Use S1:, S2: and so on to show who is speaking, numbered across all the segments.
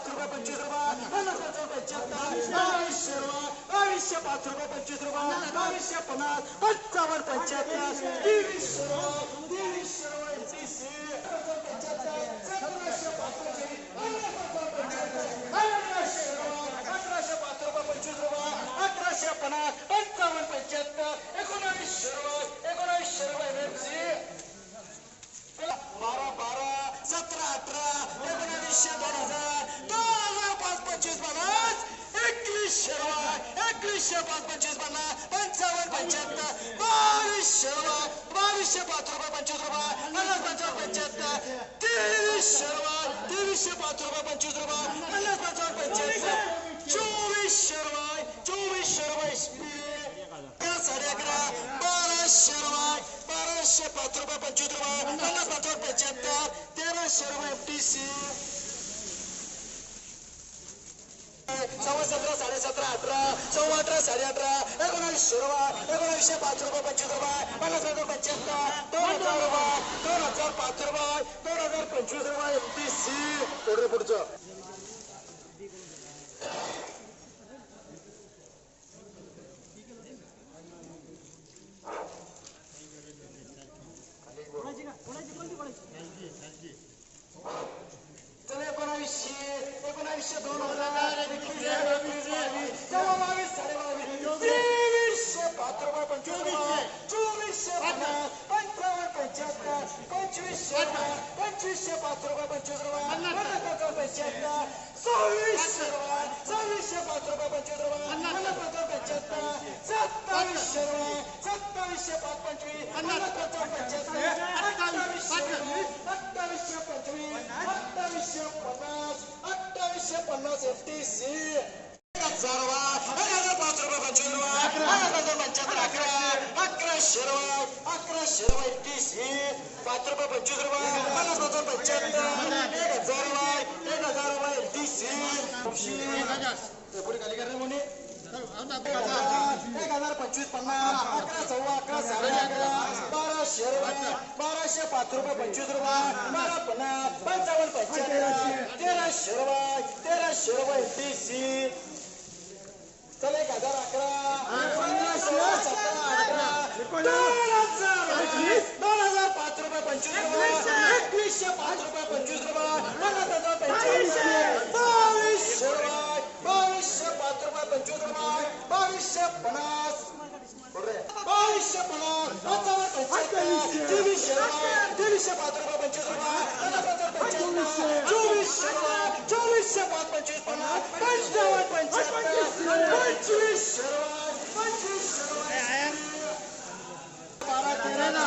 S1: पाच रुपये पंचवीस रुपये पन्नास हजार पंच्याहत्तर बावीसशे रुपये बावीसशे पाच रुपये पंचवीस रुपये बावीसशे पन्नास पंचावन्न पंच्याहत्तर तेवीसशे रुपये तेवीसशे रुपये तीसशे पंच्याहत्तर सतराशे पाच रुपये अठराशे रुपये अठराशे पाच रुपये पंचवीस रुपये अठराशे पन्नास पंचावन्न पंच्याहत्तर एकोणावीसशे रुपये एकोणावीसशे रुपये रेपसी बारा बारा सतरा अठरा एकोणवीसशे दोन हजार Shirwa, Aklisha Panches Bana, Panchavan Panchata, Barishirwa, Barisha Patruba Panchudruba, Anas Panchar Panchata, Tirishirwa, Tirisha Patruba Panchudruba, Anas Panchar Panchata, Chuvishirwa, Chuvishirwa Spirit, Kasarakra, Barashirwa, Barasha Patruba Panchudruba, Anas Panchar Panchata, Tirishirwa FTC. सव्वा सतरा साडे सतरा अठरा सव्वा अठरा साडे अठरा एकोणावीसशे रुपये एकोणावीसशे पाच रुपये पंचवीस रुपये पन्नास हजार पंच्याहत्तर दोन हजार रुपये दोन हजार पाच रुपये दोन हजार पंचवीस रुपये एफ टी सी. पुढचं चला एकोणावीसशे एकोणावीसशे दोन हजार एकवीसशे बावीस बावीस तेव्हा बावीस साडे बावीस तेवीसशे पाच रुपये पंचवीस रुपये चोवीसशे पन्नास पंचावन्न पंच्याहत्तर पंचवीसशे रुपये पंचवीसशे पाच रुपये पंचवीस रुपये पन्नास पंचावन्न पंच्याहत्तर सव्वीसशे रुपये सव्वीसशे पाच रुपये पंचवीस रुपये पन्नास पंचावन्न पंच्याहत्तर सत्तावीसशे रुपये सत्तावीसशे पंचवीस अठ्ठावीसशे पंचवीस अठ्ठावीसशे पन्नास अठ्ठावीसशे पन्नास एफ टी सी पाच रुपये पंचवीस रुपये अकरा तीस पाच रुपये पन्नास हजार पंच्याहत्तर एक हजार रुपये एक हजार रुपये पुढे खाली करणे म्हणे एक हज़ार पंचवीस पन्नास अकरा सव्वा अकरा साडे अकरा बाराशे रुपये पंचवीस रुपये. चल एक हज़ार अकरा पंधराशे सतरा अठरा हज़ार दोन हज़ार पाच रुपये रुपये एकवीसशे पाच रुपये. Dönüşe patron bakacağız ona. Patron bakacağız. Dönüşe var. Dönüşe bakacağız ona. Kaç davat bakacağız. Kaç dönüşe var. Kaç dönüşe var. Para terena.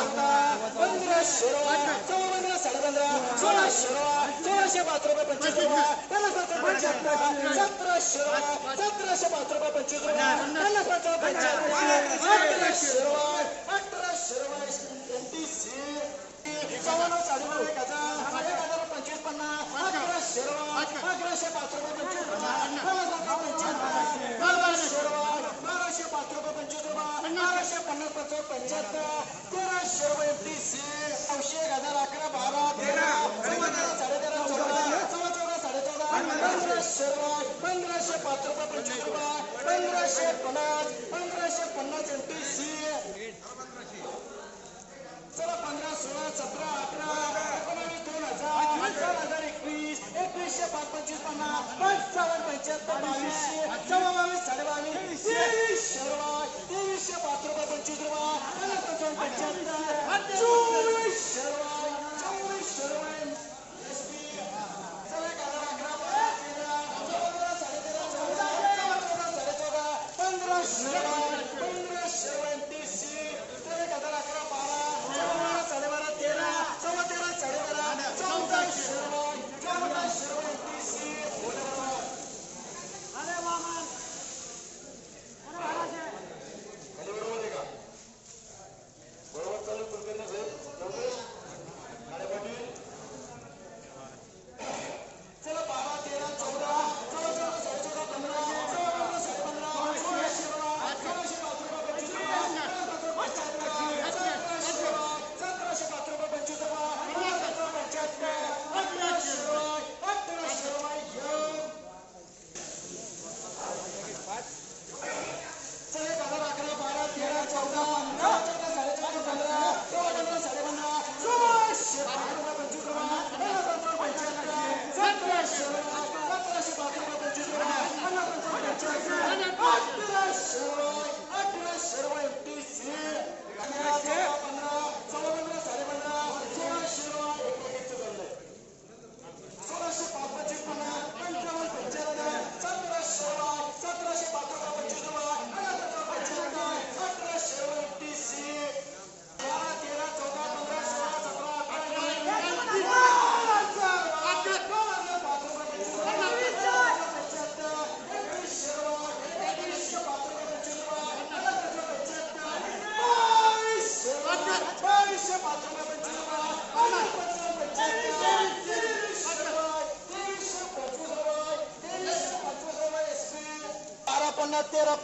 S1: Bandra şurva. Çoğu bandra salı bandra. Çoğu şurva. Çoğuşe patron bakacağız ona. Dönüşe patron bakacağız. Satra şurva. Satra şurva patron bakacağız ona. पंधराशे पाच रुपये पंचवीस रुपये पंधराशे पन्नास पंधराशे पन्नास MTC चला पंधरा सोळा सतरा अठरा एकोणावीस दोन हजार दोन हजार एकवीस एकवीसशे पाच पंचवीस पन्नास पंचावन्न पंच्याहत्तर बावीसशे सव्वा बावीस साडे बावीस तेवीसशे रुपये तेवीसशे पाच रुपये पंचवीस रुपये पन्नास पंच्याहत्तर चोवीसशे रुपये चोवीसशे रुपये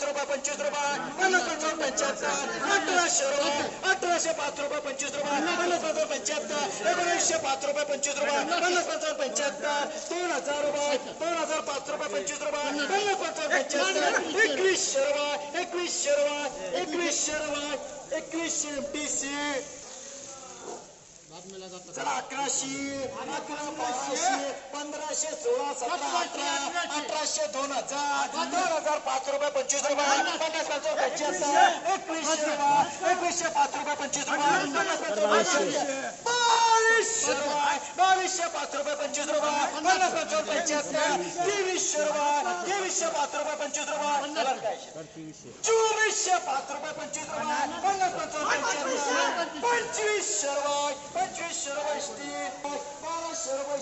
S1: पाच रुपये, पंचवीस रुपये. पन्नास पंचावन्न पंच्याहत्तर. अठराशे रुपये, अठराशे पाच रुपये, पंचवीस रुपये. पन्नास पंचावन्न पंच्याहत्तर. एकोणीसशे पाच रुपये, पंचवीस रुपये. पन्नास पंच्याहत्तर. दोन हज़ार रुपये, दोन हज़ार पाच रुपये, पंचवीस रुपये. पन्नास पंच्याहत्तर. एकवीसशे रुपये एकवीसशे रुपये एकवीसशे रुपये, एकवीसशे चला अकराशे अकरा पंधराशे सोळा सतरा अठरा अठराशे दोन हज़ार दोन हज़ार पाच रुपये पंचवीस रुपये पन्नास पंचावन्न पंच्याहत्तर एकवीसशे. रुपये एकवीसशे पाच रुपये पंचवीस रुपये पन्नास पंचावन्न बावीसशे बावीसशे पाच रुपये पंचवीस रुपये पन्नास पंचावन्न पंच्याहत्तर तेवीसशे रुपये तेवीसशे पाच रुपये पंचवीस रुपये चोवीसशे पाच रुपये पंचवीस रुपये पन्नास पंचावन्न पंच्याहत्तर पंचवीसशे रुपये पंचवीसशे रुपये बाराशे रुपये